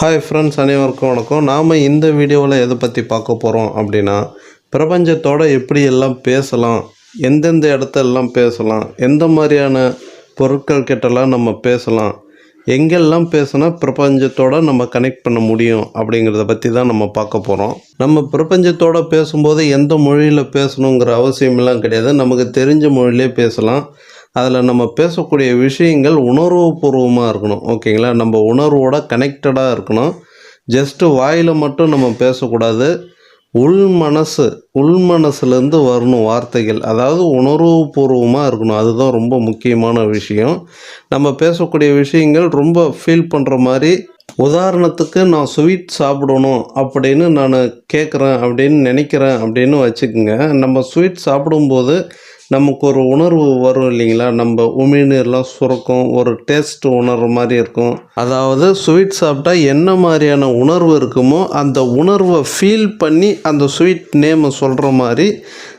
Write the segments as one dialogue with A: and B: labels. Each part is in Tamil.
A: ஹாய் ஃப்ரெண்ட்ஸ் அனைவருக்கும் வணக்கம். நாம் இந்த வீடியோவில் எதை பற்றி பார்க்க போகிறோம் அப்படின்னா பிரபஞ்சத்தோட எப்படி எல்லாம் பேசலாம் எந்தெந்த இடத்தெல்லாம் பேசலாம் எந்த மாதிரியான பொருட்கள் கிட்டலாம் நம்ம பேசலாம் எங்கெல்லாம் பேசினா பிரபஞ்சத்தோடு நம்ம கனெக்ட் பண்ண முடியும் அப்படிங்கிறத பற்றி தான் நம்ம பார்க்க போகிறோம் நம்ம பிரபஞ்சத்தோடு பேசும்போது எந்த மொழியில் பேசணுங்கிற அவசியமெல்லாம் கிடையாது. நமக்கு தெரிஞ்ச மொழியிலே பேசலாம். அதில் நம்ம பேசக்கூடிய விஷயங்கள் உணர்வுபூர்வமாக இருக்கணும் ஓகேங்களா? நம்ம உணர்வோட கனெக்டடாக இருக்கணும். ஜஸ்ட்டு வாயில் மட்டும் நம்ம பேசக்கூடாது. உள் மனசு உள் மனசுலேருந்து வரணும் வார்த்தைகள். அதாவது உணர்வுபூர்வமாக இருக்கணும். அதுதான் ரொம்ப முக்கியமான விஷயம். நம்ம பேசக்கூடிய விஷயங்கள் ரொம்ப ஃபீல் பண்ணுற மாதிரி உதாரணத்துக்கு நான் ஸ்வீட் சாப்பிடணும் அப்படின்னு நான் கேட்குறேன் அப்படின்னு நினைக்கிறேன் அப்படின்னு வச்சுக்கோங்க. நம்ம ஸ்வீட் சாப்பிடும்போது நமக்கு ஒரு உணர்வு வரும் இல்லைங்களா? நம்ம உமிழ்நீர்லாம் சுரக்கும் ஒரு டேஸ்ட் உணர்வு மாதிரி இருக்கும். அதாவது ஸ்வீட் சாப்பிட்டா என்ன மாதிரியான உணர்வு இருக்குமோ அந்த உணர்வை ஃபீல் பண்ணி அந்த ஸ்வீட் நேமை சொல்கிற மாதிரி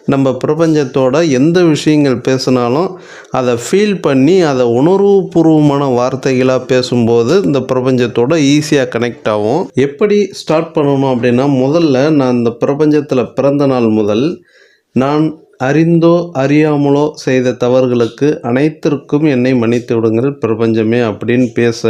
A: நம்ம பிரபஞ்சத்தோட எந்த விஷயங்கள் பேசினாலும் அதை ஃபீல் பண்ணி அதை உணர்வுபூர்வமான வார்த்தைகளாக பேசும்போது இந்த பிரபஞ்சத்தோட ஈஸியாக கனெக்ட் ஆகும். எப்படி ஸ்டார்ட் பண்ணணும் அப்படின்னா முதல்ல நான் இந்த பிரபஞ்சத்தில் பிறந்த நாள் முதல் நான் அறிந்தோ அறியாமலோ செய்த தவறுகளுக்கு அனைத்திற்கும் என்னை மன்னித்து விடுங்கள் பிரபஞ்சமே அப்படின்னு பேச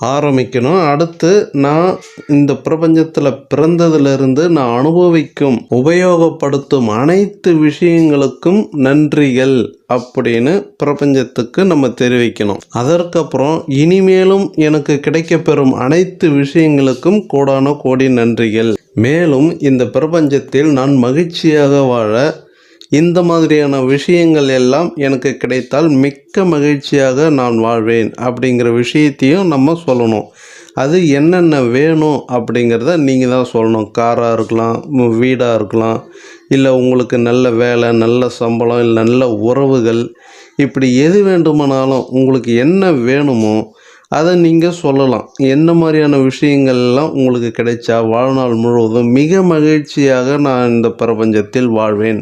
A: ஆரம்பிக்கணும். அடுத்து நான் இந்த பிரபஞ்சத்தில் பிறந்ததிலிருந்து நான் அனுபவிக்கும் உபயோகப்படுத்தும் அனைத்து விஷயங்களுக்கும் நன்றிகள் அப்படின்னு பிரபஞ்சத்துக்கு நம்ம தெரிவிக்கணும். அதற்கப்புறம் இனிமேலும் எனக்கு கிடைக்கப்பெறும் அனைத்து விஷயங்களுக்கும் கோடான கோடி நன்றிகள். மேலும் இந்த பிரபஞ்சத்தில் நான் மகிழ்ச்சியாக வாழ இந்த மாதிரியான விஷயங்கள் எல்லாம் எனக்கு கிடைத்தால் மிக்க மகிழ்ச்சியாக நான் வாழ்வேன் அப்படிங்கிற விஷயத்தையும் நம்ம சொல்லணும். அது என்னென்ன வேணும் அப்படிங்கிறத நீங்கள் தான் சொல்லணும். காராக இருக்கலாம் வீடாக இருக்கலாம் இல்லை உங்களுக்கு நல்ல வேலை நல்ல சம்பளம் இல்லை நல்ல உறவுகள் இப்படி எது வேண்டுமானாலும் உங்களுக்கு என்ன வேணுமோ அதை நீங்கள் சொல்லலாம். என்ன மாதிரியான விஷயங்கள்லாம் உங்களுக்கு கிடைச்சா வாழ்நாள் முழுவதும் மிக மகிழ்ச்சியாக நான் இந்த பிரபஞ்சத்தில் வாழ்வேன்.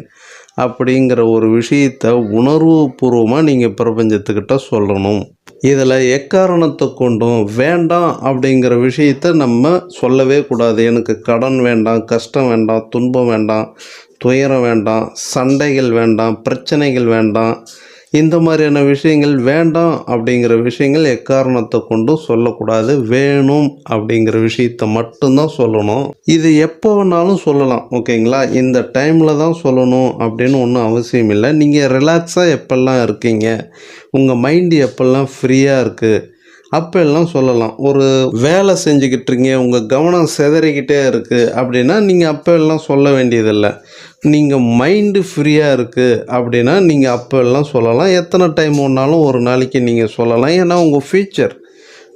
A: அப்படிங்கிற ஒரு விஷயத்தை உணர்வுபூர்வமாக நீங்கள் பிரபஞ்சத்துக்கிட்ட சொல்லணும். இதில் எக்காரணத்தை கொண்டும் வேண்டாம் அப்படிங்கிற விஷயத்த நம்ம சொல்லவே கூடாது. எனக்கு கடன் வேண்டாம் கஷ்டம் வேண்டாம் துன்பம் வேண்டாம் துயரம் வேண்டாம் சண்டைகள் வேண்டாம் பிரச்சனைகள் வேண்டாம். இந்த மாதிரியான விஷயங்கள் வேண்டாம் அப்படிங்கிற விஷயங்கள் எக்காரணத்தை கொண்டும் சொல்லக்கூடாது. வேணும் அப்படிங்கிற விஷயத்த மட்டும்தான் சொல்லணும். இது எப்போ வேணாலும் சொல்லலாம் ஓகேங்களா? இந்த டைமில் தான் சொல்லணும் அப்படின்னு ஒன்றும் அவசியம் இல்லை. நீங்கள் ரிலாக்ஸாக எப்பெல்லாம் இருக்கீங்க? உங்கள் மைண்டு எப்பெல்லாம் ஃப்ரீயாக இருக்குது அப்போ எல்லாம் சொல்லலாம். ஒரு வேலை செஞ்சுக்கிட்டு இருக்கீங்க உங்கள் கவனம் சிதறிக்கிட்டே இருக்குது அப்படின்னா நீங்கள் அப்போ எல்லாம் சொல்ல வேண்டியதில்லை. நீங்கள் மைண்டு ஃப்ரீயாக இருக்குது அப்படின்னா நீங்கள் அப்போல்லாம் சொல்லலாம். எத்தனை டைம் ஒன்றாலும் ஒரு நாளைக்கு நீங்கள் சொல்லலாம். ஏன்னா உங்கள் ஃபியூச்சர்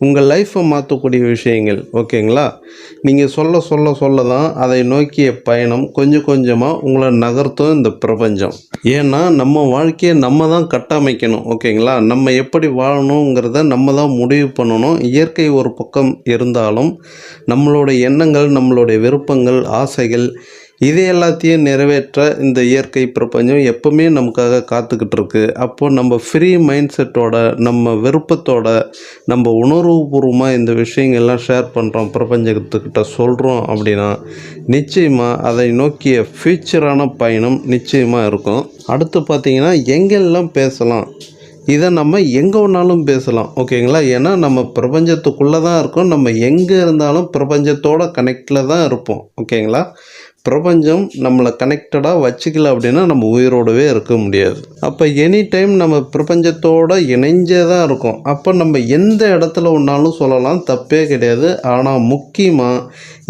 A: உங்கள் லைஃப்பை மாற்றக்கூடிய விஷயங்கள் ஓகேங்களா? நீங்கள் சொல்ல சொல்ல சொல்ல தான் அதை நோக்கிய பயணம் கொஞ்சம் கொஞ்சமாக உங்களை நகர்த்தும் இந்த பிரபஞ்சம். ஏன்னா நம்ம வாழ்க்கையை நம்ம தான் கட்டமைக்கணும் ஓகேங்களா? நம்ம எப்படி வாழணுங்கிறத நம்ம தான் முடிவு பண்ணணும். இயற்கை ஒரு பக்கம் இருந்தாலும் நம்மளோட எண்ணங்கள் நம்மளுடைய விருப்பங்கள் ஆசைகள் இது எல்லாத்தையும் நிறைவேற்ற இந்த இயற்கை பிரபஞ்சம் எப்பவுமே நமக்காக காத்துக்கிட்டு இருக்கு. அப்போ நம்ம ஃப்ரீ மைண்ட் செட்டோட நம்ம விருப்பத்தோட நம்ம உணர்வுபூர்வமாக இந்த விஷயங்கள்லாம் ஷேர் பண்ணுறோம் பிரபஞ்சத்துக்கிட்ட சொல்கிறோம் அப்படின்னா நிச்சயமாக அதை நோக்கிய ஃபியூச்சரான பயணம் நிச்சயமாக இருக்கும். அடுத்து பார்த்திங்கன்னா எங்கெல்லாம் பேசலாம்? இதை நம்ம எங்கே வேணாலும் பேசலாம் ஓகேங்களா? ஏன்னா நம்ம பிரபஞ்சத்துக்குள்ளே தான் இருக்கோம். நம்ம எங்கே இருந்தாலும் பிரபஞ்சத்தோட கனெக்டில் தான் இருப்போம் ஓகேங்களா? பிரபஞ்சம் நம்மளை கனெக்டடாக வச்சுக்கல அப்படின்னா நம்ம உயிரோடவே இருக்க முடியாது. அப்போ எனி டைம் நம்ம பிரபஞ்சத்தோட இணைஞ்சே தான் இருக்கும். அப்போ நம்ம எந்த இடத்துல ஒன்றாலும் சொல்லலாம் தப்பே கிடையாது. ஆனால் முக்கியமாக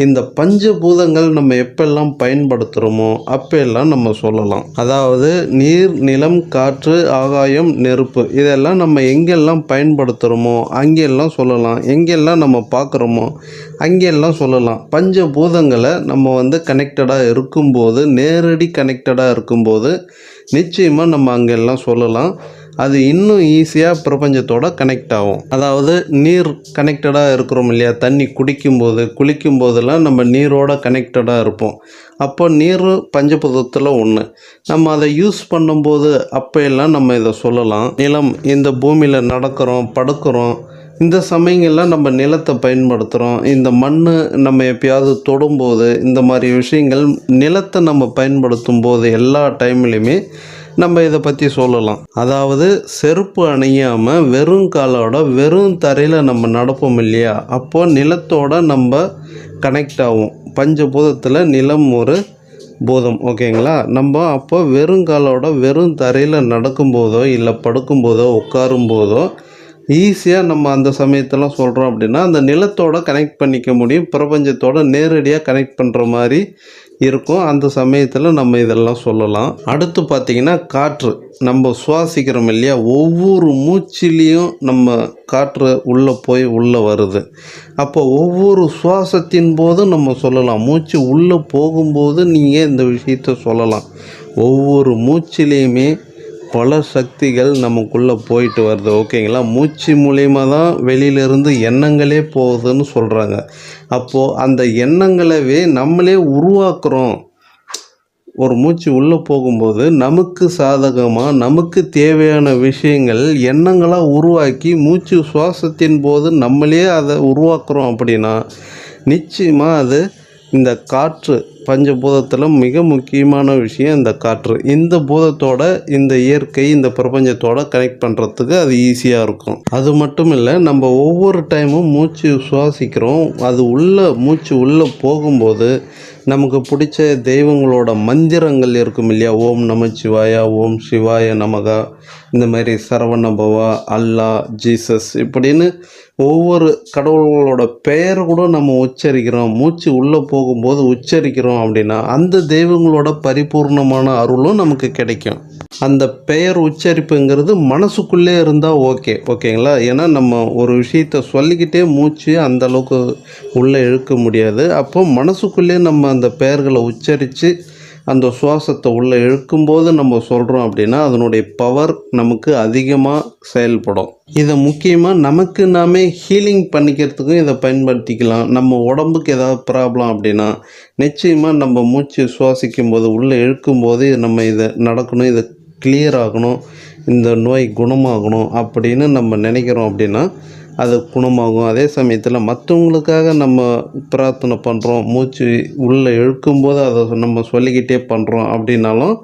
A: இந்த பஞ்சபூதங்கள் நம்ம எப்பெல்லாம் பயன்படுத்துகிறோமோ அப்பெல்லாம் நம்ம சொல்லலாம். அதாவது நீர் நிலம் காற்று ஆகாயம் நெருப்பு இதெல்லாம் நம்ம எங்கெல்லாம் பயன்படுத்துகிறோமோ அங்கெல்லாம் சொல்லலாம். எங்கெல்லாம் நம்ம பார்க்குறோமோ அங்கெல்லாம் சொல்லலாம். பஞ்சபூதங்களை நம்ம வந்து கனெக்டடாக இருக்கும்போது நேரடி கனெக்டடாக இருக்கும்போது நிச்சயமாக நம்ம அங்கெல்லாம் சொல்லலாம். அது இன்னும் ஈஸியாக பிரபஞ்சத்தோட கனெக்ட் ஆகும். அதாவது நீர் கனெக்டடாக இருக்கிறோம் இல்லையா? தண்ணி குடிக்கும்போது குளிக்கும் போதெல்லாம் நம்ம நீரோட கனெக்டடாக இருப்போம். அப்போ நீர் பஞ்சபூதத்தில் ஒன்று நம்ம அதை யூஸ் பண்ணும்போது அப்போ எல்லாம் நம்ம இதை சொல்லலாம். நிலம் இந்த பூமியில் நடக்கிறோம் படுக்கிறோம். இந்த சமயங்கள்லாம் நம்ம நிலத்தை பயன்படுத்துகிறோம் இந்த மண் நம்ம எப்பயாவது தொடும்போது இந்த மாதிரி விஷயங்கள் நிலத்தை நம்ம பயன்படுத்தும் போது எல்லா டைம்லேயுமே நம்ம இதை பற்றி சொல்லலாம். அதாவது செருப்பு அணியாமல் வெறும் காலோட வெறும் தரையில் நம்ம நடப்போம் இல்லையா? அப்போது நிலத்தோட நம்ம கனெக்ட் ஆகும் பஞ்சபூதத்தில் நிலம் ஒரு பூதம் ஓகேங்களா? நம்ம அப்போ வெறும் காலோட வெறும் தரையில் நடக்கும்போதோ இல்லை படுக்கும்போதோ உட்காரும்போதோ ஈஸியாக நம்ம அந்த சமயத்தெல்லாம் சொல்கிறோம் அப்படின்னா அந்த நிலத்தோட கனெக்ட் பண்ணிக்க முடியும். பிரபஞ்சத்தோட நேரடியாக கனெக்ட் பண்ணுற மாதிரி இருக்கும். அந்த சமயத்தில் நம்ம இதெல்லாம் சொல்லலாம். அடுத்து பார்த்திங்கன்னா காற்று. நம்ம சுவாசிக்கிறோம் இல்லையா? ஒவ்வொரு மூச்சிலையும் நம்ம காற்று உள்ளே போய் உள்ளே வருது. அப்போ ஒவ்வொரு சுவாசத்தின் போதும் நம்ம சொல்லலாம். மூச்சு உள்ளே போகும்போது நீங்கள் இந்த விஷயத்த சொல்லலாம். ஒவ்வொரு மூச்சிலையுமே பல சக்திகள் நமக்குள்ளே போயிட்டு வருது ஓகேங்களா? மூச்சு மூலியமாக தான் வெளியிலேருந்து எண்ணங்களே போகுதுன்னு சொல்கிறாங்க அப்போது அந்த எண்ணங்களவே நம்மளே உருவாக்குறோம். ஒரு மூச்சு உள்ளே போகும்போது நமக்கு சாதகமாக நமக்கு தேவையான விஷயங்கள் எண்ணங்களாக உருவாக்கி மூச்சு சுவாசத்தின் போது நம்மளே அதை உருவாக்குறோம் அப்படின்னா நிச்சயமாக அது இந்த காற்று பஞ்சபூதத்தில் மிக முக்கியமான விஷயம் இந்த காற்று. இந்த பூதத்தோட இந்த இயற்கை இந்த பிரபஞ்சத்தோட கனெக்ட் பண்ணுறதுக்கு அது ஈஸியாக இருக்கும். அது மட்டும் இல்லை நம்ம ஒவ்வொரு டைமும் மூச்சு சுவாசிக்கிறோம். அது உள்ளே மூச்சு உள்ளே போகும்போது நமக்கு பிடிச்ச தெய்வங்களோட மந்திரங்கள் இருக்கும் இல்லையா? ஓம் நமச்சிவாயா ஓம் சிவாய நமகா இந்த மாதிரி சரவணபவா அல்லா ஜீசஸ் இப்படின்னு ஒவ்வொரு கடவுள்களோட பெயர் கூட நம்ம உச்சரிக்கிறோம். மூச்சு உள்ளே போகும்போது உச்சரிக்கிறோம் அப்படின்னா அந்த தெய்வங்களோட பரிபூர்ணமான அருளும் நமக்கு கிடைக்கும். அந்த பெயர் உச்சரிப்புங்கிறது மனசுக்குள்ளே இருந்தால் ஓகே. ஓகேங்களா? ஏன்னா நம்ம ஒரு விஷயத்த சொல்லிக்கிட்டே மூச்சு அந்த அளவுக்கு உள்ளே இழுக்க முடியாது. அப்போ மனசுக்குள்ளே நம்ம அந்த பெயர்களை உச்சரித்து அந்த சுவாசத்தை உள்ளே இழுக்கும்போது நம்ம சொல்கிறோம் அப்படின்னா அதனுடைய பவர் நமக்கு அதிகமாக செயல்படும். இதை முக்கியமாக நமக்கு நாமே ஹீலிங் பண்ணிக்கிறதுக்கும் இதை பயன்படுத்திக்கலாம். நம்ம உடம்புக்கு ஏதாவது ப்ராப்ளம் அப்படின்னா நிச்சயமாக நம்ம மூச்சு சுவாசிக்கும் போது உள்ளே இழுக்கும்போது நம்ம இதை நடக்கணும் இதை கிளியர் ஆகணும் இந்த நோய் குணமாகணும் அப்படின்னு நம்ம நினைக்கிறோம் அப்படின்னா அது குணமாகும். அதே சமயத்தில் மற்றவங்களுக்காக நம்ம பிரார்த்தனை பண்ணுறோம் மூச்சு உள்ளே இழுக்கும்போது அதை நம்ம சொல்லிக்கிட்டே பண்ணுறோம் அப்படின்னாலும்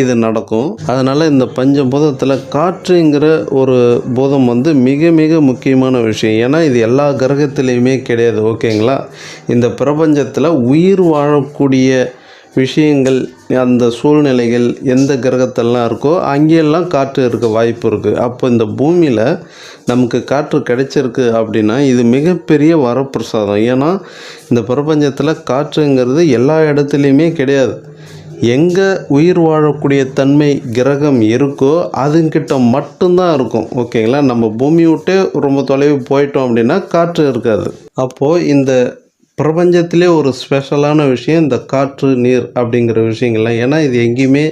A: இது நடக்கும். அதனால் இந்த பஞ்சபூதத்தில் காற்றுங்கிற ஒரு பூதம் வந்து மிக மிக முக்கியமான விஷயம். ஏன்னா இது எல்லா கிரகத்துலேயுமே கிடையாது. ஓகேங்களா? இந்த பிரபஞ்சத்தில் உயிர் வாழக்கூடிய விஷயங்கள் அந்த சூழ்நிலைகள் எந்த கிரகத்தெல்லாம் இருக்கோ அங்கேயெல்லாம் காற்று இருக்க வாய்ப்பு இருக்குது அப்போ இந்த பூமியில் நமக்கு காற்று கிடைச்சிருக்கு அப்படின்னா இது மிகப்பெரிய வரப்பிரசாதம். ஏன்னா இந்த பிரபஞ்சத்தில் காற்றுங்கிறது எல்லா இடத்துலையுமே கிடையாது. எங்கே உயிர் வாழக்கூடிய தன்மை கிரகம் இருக்கோ அதுங்கிட்ட மட்டும்தான் இருக்கும். ஓகேங்களா? நம்ம பூமி விட்டே ரொம்ப தொலைவு போயிட்டோம் அப்படின்னா காற்று இருக்காது. அப்போது இந்த பிரபஞ்சத்திலே ஒரு ஸ்பெஷலான விஷயம் இந்த காற்று நீர் அப்படிங்கிற விஷயங்கள்லாம். ஏன்னா இது எங்கேயுமே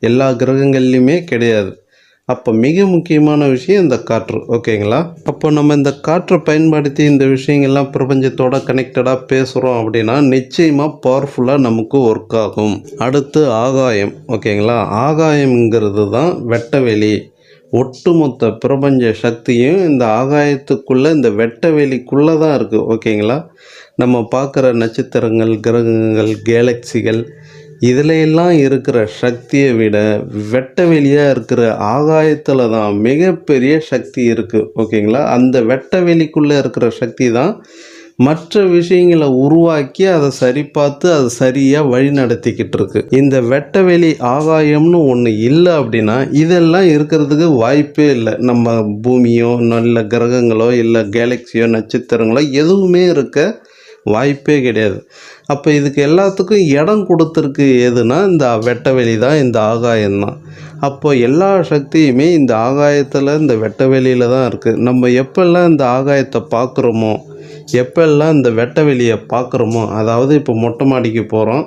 A: எல்லா கிரகங்கள்லையுமே கிடையாது. அப்போ மிக முக்கியமான விஷயம் இந்த காற்று ஓகேங்களா அப்போ நம்ம இந்த காற்றை பயன்படுத்தி இந்த விஷயங்கள்லாம் பிரபஞ்சத்தோட கனெக்டடாக பேசுகிறோம் அப்படின்னா நிச்சயமாக பவர்ஃபுல்லாக நமக்கு ஒர்க் ஆகும். அடுத்து ஆகாயம் ஓகேங்களா ஆகாயம்ங்கிறது தான் வெட்டவெளி. ஒட்டுமொத்த பிரபஞ்ச சக்தியும் இந்த ஆகாயத்துக்குள்ளே இந்த வெட்ட வெளிக்குள்ளே தான் இருக்குது ஓகேங்களா நம்ம பார்க்குற நட்சத்திரங்கள் கிரகங்கள் கேலக்சிகள் இதில் எல்லாம் இருக்கிற சக்தியை விட வெட்ட வெளியாக இருக்கிற ஆகாயத்தில் தான் மிகப்பெரிய சக்தி இருக்குது ஓகேங்களா? அந்த வெட்ட வெளிக்குள்ளே இருக்கிற சக்தி தான் மற்ற விஷயங்களை உருவாக்கி அதை சரி பார்த்து அதை சரியாக வழி நடத்திக்கிட்டு இருக்கு. இந்த வெட்டவெளி ஆகாயம்னு ஒன்று இல்லை அப்படின்னா இதெல்லாம் இருக்கிறதுக்கு வாய்ப்பே இல்லை. நம்ம பூமியோ நல்ல கிரகங்களோ இல்லை கேலக்சியோ நட்சத்திரங்களோ எதுவுமே இருக்க வாய்ப்பே கிடையாது. அப்போ இதுக்கு எல்லாத்துக்கும் இடம் கொடுத்துருக்கு எதுனா இந்த வெட்டவெளி தான் இந்த ஆகாயம் தான். அப்போ எல்லா சக்தியுமே இந்த ஆகாயத்தில் இந்த வெட்டவெளியில் தான் இருக்குது நம்ம எப்பெல்லாம் இந்த ஆகாயத்தை பார்க்குறோமோ எப்பெல்லாம் இந்த வெட்டவெளியை பார்க்குறோமோ அதாவது இப்போ மொட்டை மாடிக்கு போகிறோம்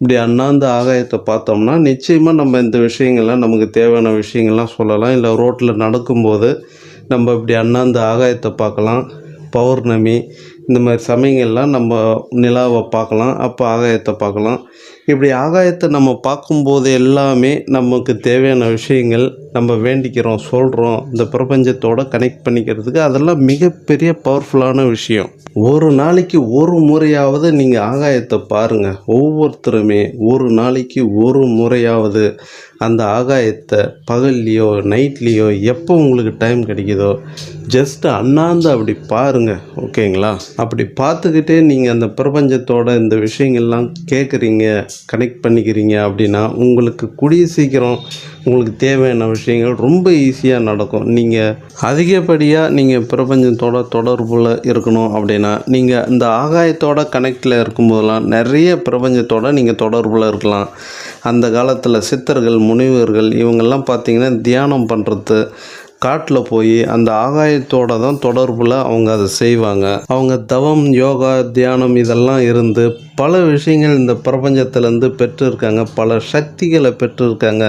A: இப்படி அண்ணாந்து ஆகாயத்தை பார்த்தோம்னா நிச்சயமாக நம்ம இந்த விஷயங்கள்லாம் நமக்கு தேவையான விஷயங்கள்லாம் சொல்லலாம். இல்லை ரோட்டில் நடக்கும்போது நம்ம இப்படி அண்ணாந்து ஆகாயத்தை பார்க்கலாம். பௌர்ணமி இந்த மாதிரி சமயங்கள்லாம் நம்ம நிலாவை பார்க்கலாம் அப்போ ஆகாயத்தை பார்க்கலாம். இப்படி ஆகாயத்தை நம்ம பார்க்கும்போது எல்லாமே நமக்கு தேவையான விஷயங்கள் நம்ம வேண்டிக்கிறோம் சொல்கிறோம் இந்த பிரபஞ்சத்தோட கனெக்ட் பண்ணிக்கிறதுக்கு அதெல்லாம் மிகப்பெரிய பவர்ஃபுல்லான விஷயம். ஒரு நாளைக்கு ஒரு முறையாவது நீங்கள் ஆகாயத்தை பாருங்கள் ஒவ்வொருத்தருமே ஒரு நாளைக்கு ஒரு முறையாவது அந்த ஆகாயத்தை பகல்லையோ நைட்லேயோ எப்போ உங்களுக்கு டைம் கிடைக்குதோ ஜஸ்ட் அண்ணாந்து அப்படி பாருங்கள் ஓகேங்களா அப்படி பார்த்துக்கிட்டே நீங்கள் அந்த பிரபஞ்சத்தோட இந்த விஷயங்கள்லாம் கேட்குறீங்க கனெக்ட் பண்ணிக்கிறீங்க அப்படின்னா உங்களுக்கு கூடிய சீக்கிரம் உங்களுக்கு தேவையான விஷயங்கள் ரொம்ப ஈஸியாக நடக்கும். நீங்கள் அதிகப்படியாக நீங்கள் பிரபஞ்சத்தோட தொடர்பில் இருக்கணும் அப்படின்னா நீங்கள் இந்த ஆகாயத்தோட கனெக்டில் இருக்கும்போதெல்லாம் நிறைய பிரபஞ்சத்தோட நீங்கள் தொடர்பில் இருக்கலாம். அந்த காலத்தில் சித்தர்கள் முனிவர்கள் இவங்கெல்லாம் பார்த்தீங்கன்னா தியானம் பண்ணுறது காட்டில் போய் அந்த ஆகாயத்தோட தான் தொடர்பில் அவங்க அதை செய்வாங்க. அவங்க தவம் யோகா தியானம் இதெல்லாம் இருந்து பல விஷயங்கள் இந்த பிரபஞ்சத்திலேருந்து பெற்றிருக்காங்க. பல சக்திகளை பெற்றிருக்காங்க.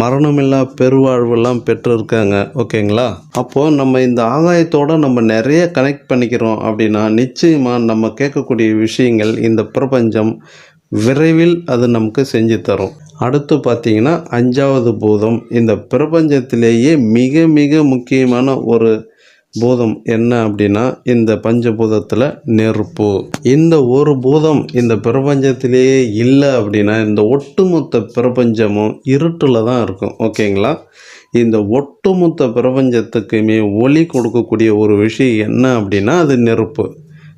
A: மரணமில்லா பெருவாழ்வுலாம் பெற்றிருக்காங்க. ஓகேங்களா? அப்போது நம்ம இந்த ஆகாயத்தோடு நம்ம நிறைய கனெக்ட் பண்ணிக்கிறோம் அப்படின்னா நிச்சயமாக நம்ம கேட்கக்கூடிய விஷயங்கள் இந்த பிரபஞ்சம் விரைவில் அது நமக்கு செஞ்சு தரும். அடுத்து பார்த்தீங்கன்னா அஞ்சாவது பூதம். இந்த பிரபஞ்சத்திலேயே மிக மிக முக்கியமான ஒரு பூதம் என்ன அப்படின்னா இந்த பஞ்சபூதத்தில் நெருப்பு. இந்த ஒரு பூதம் இந்த பிரபஞ்சத்திலேயே இல்லை அப்படின்னா இந்த ஒட்டுமொத்த பிரபஞ்சமும் இருட்டில் தான் இருக்கும். ஓகேங்களா? இந்த ஒட்டுமொத்த பிரபஞ்சத்துக்குமே ஒளி கொடுக்கக்கூடிய ஒரு விஷயம் என்ன அப்படின்னா அது நெருப்பு.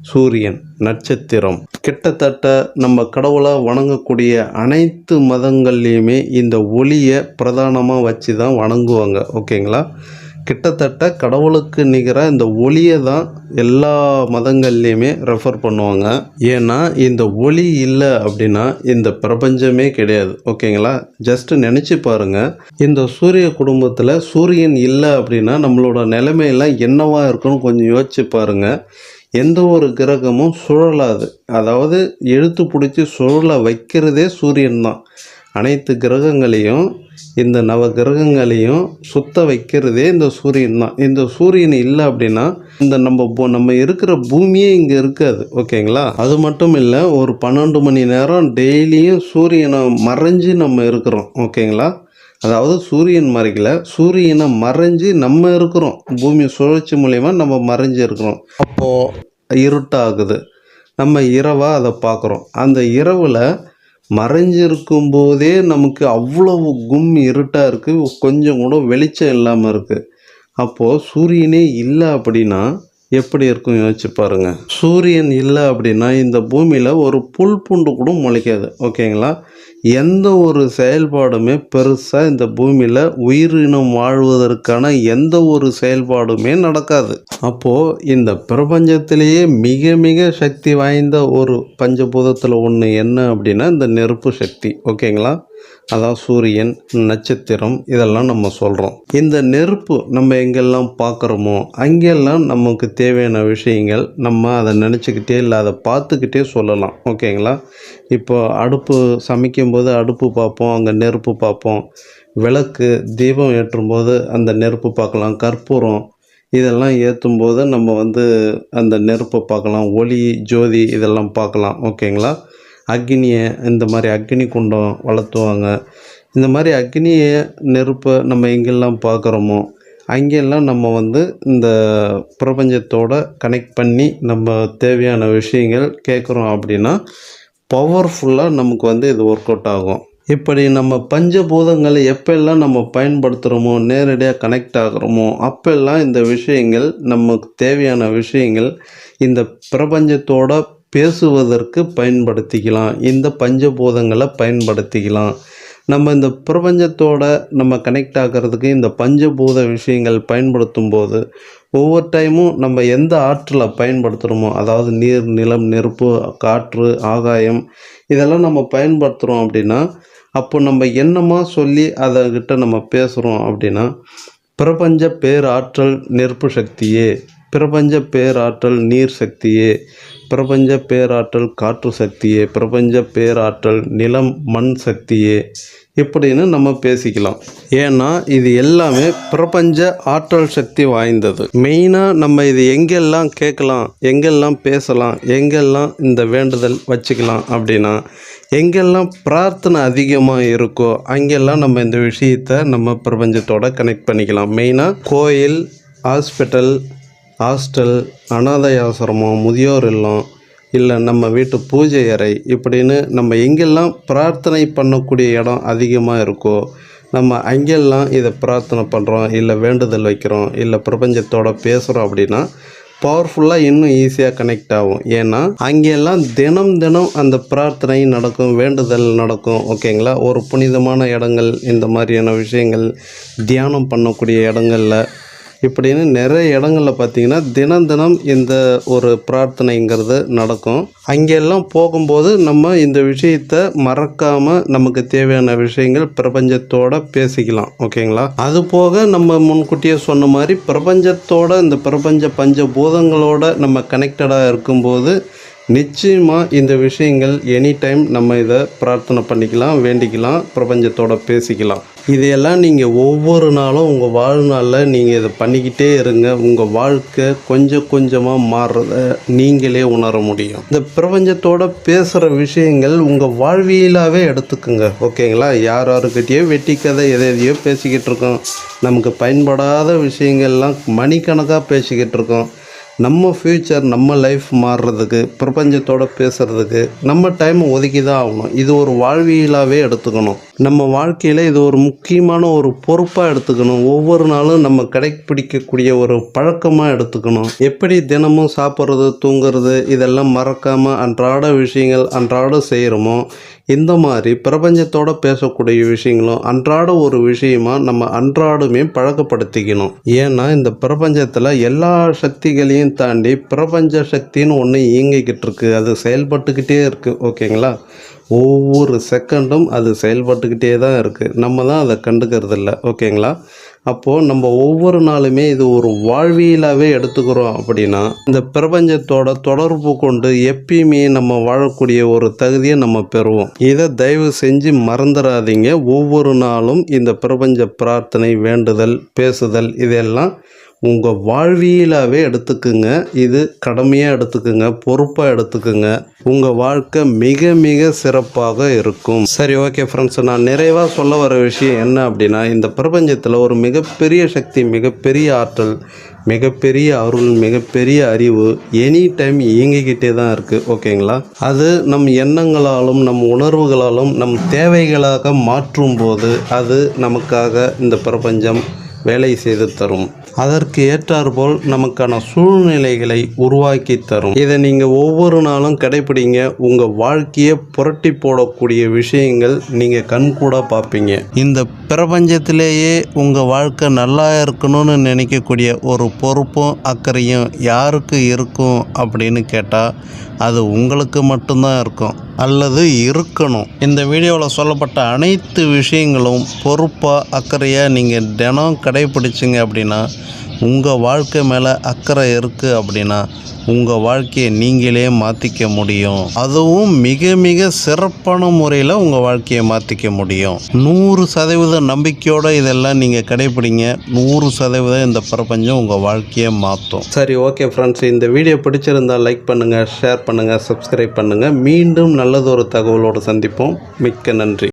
A: சூரியன் நட்சத்திரம். கிட்டத்தட்ட நம்ம கடவுளாக வணங்கக்கூடிய அனைத்து மதங்கள்லேயுமே இந்த ஒளியை பிரதானமாக வச்சு தான் வணங்குவாங்க. ஓகேங்களா? கிட்டத்தட்ட கடவுளுக்கு நிகராக இந்த ஒளியை தான் எல்லா மதங்கள்லேயுமே ரெஃபர் பண்ணுவாங்க. ஏன்னா இந்த ஒளி இல்லை அப்படின்னா இந்த பிரபஞ்சமே கிடையாது. ஓகேங்களா? ஜஸ்ட் நினச்சி பாருங்கள் இந்த சூரிய குடும்பத்தில் சூரியன் இல்லை அப்படின்னா நம்மளோட நிலைமையெல்லாம் என்னவாக இருக்குன்னு கொஞ்சம் யோசிச்சு பாருங்கள் எந்த ஒரு கிரகமும் சுழலாது. அதாவது எழுத்து பிடிச்சி சுழல வைக்கிறதே சூரியன் தான் அனைத்து கிரகங்களையும் இந்த நவ கிரகங்களையும் சுத்த வைக்கிறதே இந்த சூரியன் தான் இந்த சூரியன் இல்லை அப்படின்னா இந்த நம்ம நம்ம இருக்கிற பூமியே இங்கே இருக்காது. ஓகேங்களா? அது மட்டும் இல்லை ஒரு பன்னெண்டு மணி நேரம் டெய்லியும் சூரியனை மறைஞ்சு நம்ம இருக்கிறோம். ஓகேங்களா? அதாவது சூரியன் மறைக்கல. சூரியனை மறைஞ்சு நம்ம இருக்கிறோம். பூமி சுழற்சி மூலயமா நம்ம மறைஞ்சு இருக்கிறோம். அப்போது இருட்டாகுது. நம்ம இரவாக அதை பார்க்குறோம். அந்த இரவில் மறைஞ்சிருக்கும் போதே நமக்கு அவ்வளவு கும் இருட்டாக இருக்குது கொஞ்சம் கூட வெளிச்சம் இல்லாமல் இருக்குது அப்போது சூரியனே இல்லை அப்படின்னா எப்படி இருக்கும் யோசிச்சு பாருங்கள் சூரியன் இல்லை அப்படின்னா இந்த பூமியில் ஒரு புல் பூண்டு கூட முளைக்காது. ஓகேங்களா? எந்த ஒரு செயல்பாடுமே பெருசாக இந்த பூமியில் உயிரினம் வாழ்வதற்கான எந்த ஒரு செயல்பாடுமே நடக்காது. அப்போது இந்த பிரபஞ்சத்திலேயே மிக மிக சக்தி வாய்ந்த ஒரு பஞ்சபூதத்தில் ஒன்று என்ன அப்படின்னா இந்த நெருப்பு சக்தி. ஓகேங்களா? அதாவது சூரியன் நட்சத்திரம் இதெல்லாம் நம்ம சொல்கிறோம் இந்த நெருப்பு நம்ம எங்கெல்லாம் பார்க்குறோமோ அங்கெல்லாம் நமக்கு தேவையான விஷயங்கள் நம்ம அதை நினச்சிக்கிட்டே இல்லை அதை பார்த்துக்கிட்டே சொல்லலாம். ஓகேங்களா? இப்போ அடுப்பு சமைக்கும்போது அடுப்பு பார்ப்போம் அங்கே நெருப்பு பார்ப்போம். விளக்கு தீபம் ஏற்றும்போது அந்த நெருப்பு பார்க்கலாம். கற்பூரம் இதெல்லாம் ஏற்றும்போது நம்ம வந்து அந்த நெருப்பை பார்க்கலாம். ஒளி ஜோதி இதெல்லாம் பார்க்கலாம். ஓகேங்களா? அக்னியை இந்த மாதிரி அக்னி குண்டம் வளர்த்துவாங்க. இந்த மாதிரி அக்னியை நெருப்பை நம்ம எங்கெல்லாம் பார்க்குறோமோ அங்கெல்லாம் நம்ம வந்து இந்த பிரபஞ்சத்தோட கனெக்ட் பண்ணி நம்ம தேவையான விஷயங்கள் கேட்குறோம் அப்படின்னா பவர்ஃபுல்லாக நமக்கு வந்து இது ஒர்க் அவுட் ஆகும். இப்படி நம்ம பஞ்சபூதங்களை எப்பெல்லாம் நம்ம பயன்படுத்துகிறோமோ நேரடியாக கனெக்ட் ஆகிறோமோ அப்பெல்லாம் இந்த விஷயங்கள் நமக்கு தேவையான விஷயங்கள் இந்த பிரபஞ்சத்தோட பேசுவதற்கு பயன்படுத்திக்கலாம். இந்த பஞ்சபூதங்களை பயன்படுத்திக்கலாம். நம்ம இந்த பிரபஞ்சத்தோட நம்ம கனெக்ட் ஆகிறதுக்கு இந்த பஞ்சபூத விஷயங்கள் பயன்படுத்தும் போது ஒவ்வொரு டைமும் நம்ம எந்த ஆற்றலை பயன்படுத்துகிறோமோ அதாவது நீர் நிலம் நெருப்பு காற்று ஆகாயம் இதெல்லாம் நம்ம பயன்படுத்துகிறோம் அப்படின்னா அப்போ நம்ம என்னமாக சொல்லி அதக்கிட்ட நம்ம பேசுகிறோம் அப்படின்னா பிரபஞ்ச பேராற்றல் நெருப்பு சக்தியே பிரபஞ்ச பேராற்றல் நீர் சக்தியே பிரபஞ்ச பேராற்றல் காற்று சக்தியே பிரபஞ்ச பேராற்றல் நிலம் மண் சக்தியே இப்படின்னு நம்ம பேசிக்கலாம். ஏன்னா இது எல்லாமே பிரபஞ்ச ஆற்றல் சக்தி வாய்ந்தது. மெயினாக நம்ம இது எங்கெல்லாம் கேட்கலாம் எங்கெல்லாம் பேசலாம் எங்கெல்லாம் இந்த வேண்டுதல் வச்சுக்கலாம் அப்படின்னா எங்கெல்லாம் பிரார்த்தனை அதிகமாக இருக்கோ அங்கெல்லாம் நம்ம இந்த விஷயத்தை நம்ம பிரபஞ்சத்தோட கனெக்ட் பண்ணிக்கலாம். மெயினாக கோயில் ஹாஸ்பிட்டல் ஹாஸ்டல் அனாதை ஆசிரமம் முதியோர் இல்லம் இல்லை நம்ம வீட்டு பூஜை அறை இப்படின்னு நம்ம எங்கெல்லாம் பிரார்த்தனை பண்ணக்கூடிய இடம் அதிகமாக இருக்கோ நம்ம அங்கெல்லாம் இதை பிரார்த்தனை பண்ணுறோம் இல்லை வேண்டுதல் வைக்கிறோம் இல்லை பிரபஞ்சத்தோட பேசுகிறோம் அப்படின்னா பவர்ஃபுல்லாக இன்னும் ஈஸியாக கனெக்ட் ஆகும். ஏன்னா அங்கெல்லாம் தினம் தினம் அந்த பிரார்த்தனை நடக்கும் வேண்டுதல் நடக்கும் ஓகேங்களா ஒரு புனிதமான இடங்கள் இந்த மாதிரியான விஷயங்கள் தியானம் பண்ணக்கூடிய இடங்களில் இப்படின்னு நிறைய இடங்களில் பார்த்தீங்கன்னா தினம் தினம் இந்த ஒரு பிரார்த்தனைங்கிறது நடக்கும். அங்கெல்லாம் போகும்போது நம்ம இந்த விஷயத்தை மறக்காமல் நமக்கு தேவையான விஷயங்கள் பிரபஞ்சத்தோட பேசிக்கலாம். ஓகேங்களா? அது போக நம்ம முன்கூட்டியே சொன்ன மாதிரி பிரபஞ்சத்தோட இந்த பிரபஞ்ச பஞ்சபூதங்களோட நம்ம கனெக்டடாக இருக்கும்போது நிச்சயமாக இந்த விஷயங்கள் எனி டைம் நம்ம இதை பிரார்த்தனை பண்ணிக்கலாம் வேண்டிக்கலாம் பிரபஞ்சத்தோட பேசிக்கலாம். இதையெல்லாம் நீங்கள் ஒவ்வொரு நாளும் உங்கள் வாழ்நாளில் நீங்கள் இதை பண்ணிக்கிட்டே இருங்க. உங்கள் வாழ்க்கை கொஞ்சம் கொஞ்சமாக மாறுறத நீங்களே உணர முடியும். இந்த பிரபஞ்சத்தோட பேசுகிற விஷயங்கள் உங்கள் வாழ்வியலாகவே எடுத்துக்குங்க. ஓகேங்களா? யார் யாருக்கிட்டேயோ வெட்டி கதை எதை எதையோ பேசிக்கிட்டு இருக்கோம். நமக்கு பயன்படாத விஷயங்கள்லாம் மணிக்கணக்காக பேசிக்கிட்டு இருக்கோம். நம்ம ஃப்யூச்சர் நம்ம லைஃப் மாறுறதுக்கு பிரபஞ்சத்தோடு பேசுகிறதுக்கு நம்ம டைம் ஒதுக்கி தான் ஆகணும். இது ஒரு வாழ்வியலாகவே எடுத்துக்கணும். நம்ம வாழ்க்கையில் இது ஒரு முக்கியமான ஒரு பொறுப்பாக எடுத்துக்கணும். ஒவ்வொரு நாளும் நம்ம கடைப்பிடிக்கக்கூடிய ஒரு பழக்கமாக எடுத்துக்கணும். எப்படி தினமும் சாப்பிட்றது தூங்குறது இதெல்லாம் மறக்காமல் அன்றாட விஷயங்கள் அன்றாடம் செய்கிறோமோ இந்த மாதிரி பிரபஞ்சத்தோட பேசக்கூடிய விஷயங்களும் அன்றாட ஒரு விஷயமா நம்ம அன்றாடுமே பழக்கப்படுத்திக்கணும். ஏன்னா இந்த பிரபஞ்சத்தில் எல்லா சக்திகளையும் தாண்டி பிரபஞ்ச சக்தின்னு ஒன்று இயங்கிக்கிட்டு இருக்குது அது செயல்பட்டுக்கிட்டே இருக்குது ஓகேங்களா? ஒவ்வொரு செகண்டும் அது செயல்பட்டுக்கிட்டே தான் இருக்குது நம்ம தான் அதை கண்டுக்கிறது இல்லை ஓகேங்களா? அப்போது நம்ம ஒவ்வொரு நாளுமே இது ஒரு வாழ்வியலாகவே எடுத்துக்கிறோம் அப்படின்னா இந்த பிரபஞ்சத்தோட தொடர்பு கொண்டு எப்பயுமே நம்ம வாழக்கூடிய ஒரு தகுதியை நம்ம பெறுவோம். இதை தயவு செஞ்சு மறந்துடாதீங்க. ஒவ்வொரு நாளும் இந்த பிரபஞ்ச பிரார்த்தனை வேண்டுதல் பேசுதல் இதெல்லாம் உங்கள் வாழ்வியலாகவே எடுத்துக்குங்க. இது கடமையாக எடுத்துக்குங்க. பொறுப்பாக எடுத்துக்குங்க. உங்கள் வாழ்க்கை மிக மிக சிறப்பாக இருக்கும். சரி ஓகே ஃப்ரெண்ட்ஸ் நான் நிறைவாக சொல்ல வர விஷயம் என்ன அப்படின்னா இந்த பிரபஞ்சத்தில் ஒரு மிகப்பெரிய சக்தி மிகப்பெரிய ஆற்றல் மிகப்பெரிய அருள் மிகப்பெரிய அறிவு எனி டைம் இயங்கிக்கிட்டே தான் இருக்குது ஓகேங்களா அது நம் எண்ணங்களாலும் நம் உணர்வுகளாலும் நம் தேவைகளாக மாற்றும் போது அது நமக்காக இந்த பிரபஞ்சம் வேலை செய்து தரும். அதற்கு ஏற்றாற்போல் நமக்கான சூழ்நிலைகளை உருவாக்கி தரும். இதை நீங்கள் ஒவ்வொரு நாளும் கடைப்பிடிங்க. உங்கள் வாழ்க்கையை புரட்டி போடக்கூடிய விஷயங்கள் நீங்கள் கண்கூட பார்ப்பீங்க. இந்த பிரபஞ்சத்திலேயே உங்கள் வாழ்க்கை நல்லா இருக்கணும்னு நினைக்கக்கூடிய ஒரு பொறுப்பும் அக்கறையும் யாருக்கு இருக்கும் அப்படின்னு கேட்டால் அது உங்களுக்கு மட்டும்தான் இருக்கும். அல்லது இருக்கணும். இந்த வீடியோவில் சொல்லப்பட்ட அனைத்து விஷயங்களும் பொறுப்பாக அக்கறையாக நீங்கள் தினம் கடைப்பிடிச்சிங்க அப்படின்னா உங்கள் வாழ்க்கை மேலே அக்கறை இருக்குது அப்படின்னா உங்கள் வாழ்க்கையை நீங்களே மாற்றிக்க முடியும். அதுவும் மிக மிக சிறப்பான முறையில் உங்கள் வாழ்க்கையை மாற்றிக்க முடியும். நூறு சதவீத நம்பிக்கையோடு இதெல்லாம் நீங்கள் கடைப்பிடிங்க நூறு சதவீதம் இந்த பிரபஞ்சம் உங்கள் வாழ்க்கையை மாற்றும் சரி ஓகே ஃப்ரெண்ட்ஸ் இந்த வீடியோ பிடிச்சிருந்தால் லைக் பண்ணுங்கள் ஷேர் பண்ணுங்கள் சப்ஸ்கிரைப் பண்ணுங்கள் மீண்டும் நல்லதொரு தகவலோடு சந்திப்போம். மிக்க நன்றி.